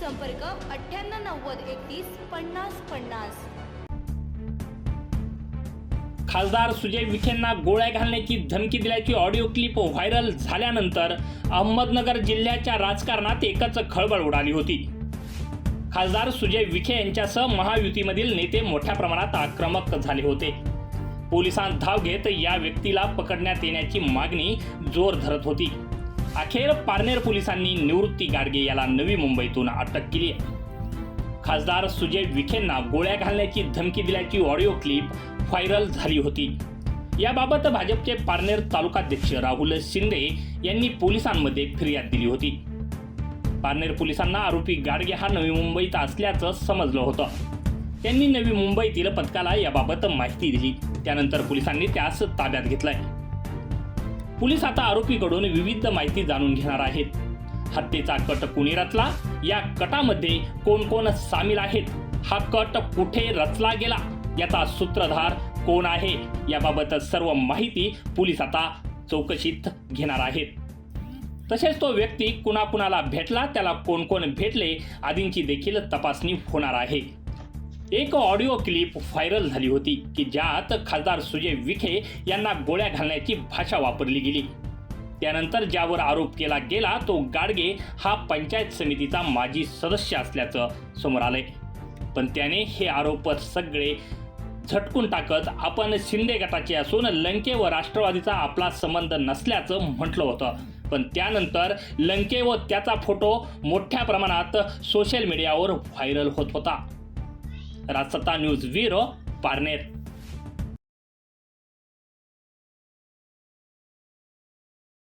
संपर्क अठ्ठ्याण्णव नव्वद एकतीस पन्नास पन्नास. खासदार सुजय विखेंना गोळ्या घालण्याची धमकी दिल्याची ऑडिओ क्लिप व्हायरल झाल्यानंतर अहमदनगर जिल्ह्याच्या राजकारणात एकच खळबळ उडाली होती. खासदार सुजय विखे यांच्यासह महायुतीमधील नेते मोठ्या प्रमाणात आक्रमक झाले होते. पोलिसांत धाव घेत या व्यक्तीला पकडण्यात येण्याची मागणी जोर धरत होती. अखेर पारनेर पोलिसांनी निवृत्ती गाडगे याला नवी मुंबईतून अटक केली आहे. खासदार सुजय विखेंना गोळ्या घालण्याची धमकी दिल्याची ऑडिओ क्लिप व्हायरल झाली होती. याबाबत भाजपचे पारनेर तालुकाध्यक्ष राहुल शिंदे यांनी पोलिसांमध्ये फिर्याद दिली होती. पारनेर पोलिसांना आरोपी गाडगे हा नवी मुंबईत असल्याचं समजलं होतं. त्यांनी नवी मुंबईतील पथकाला याबाबत माहिती दिली. त्यानंतर पोलिसांनी त्यास ताब्यात घेतलंय. पोलीस आता आरोपीकडून विविध माहिती जाणून घेणार आहेत. हत्येचा कट कुणी रचला? या कटामध्ये कोण कोण सामील आहेत? हा कट कुठे रचला गेला? याचा सूत्रधार कोण आहे? याबाबत सर्व माहिती पोलीस आता चौकशीत घेणार आहेत. तसेच तो व्यक्ती कुणाकुणाला भेटला? त्याला कोण कोण भेटले? आदींची देखील तपासणी होणार आहे. एक ऑडिओ क्लिप व्हायरल झाली होती की ज्यात खासदार सुजय विखे यांना गोळ्या घालण्याची भाषा वापरली गेली. त्यानंतर ज्यावर आरोप केला गेला तो गाडगे हा पंचायत समितीचा माजी सदस्य असल्याचं समोर आलंय. पण त्याने हे आरोप सगळे झटकून टाकत आपण शिंदे गटाचे असून लंके व राष्ट्रवादीचा आपला संबंध नसल्याचं म्हटलं होतं. पण त्यानंतर लंके व त्याचा फोटो मोठ्या प्रमाणात सोशल मीडियावर व्हायरल होत होता. राजसत्ता न्यूज ब्युरो पारनेर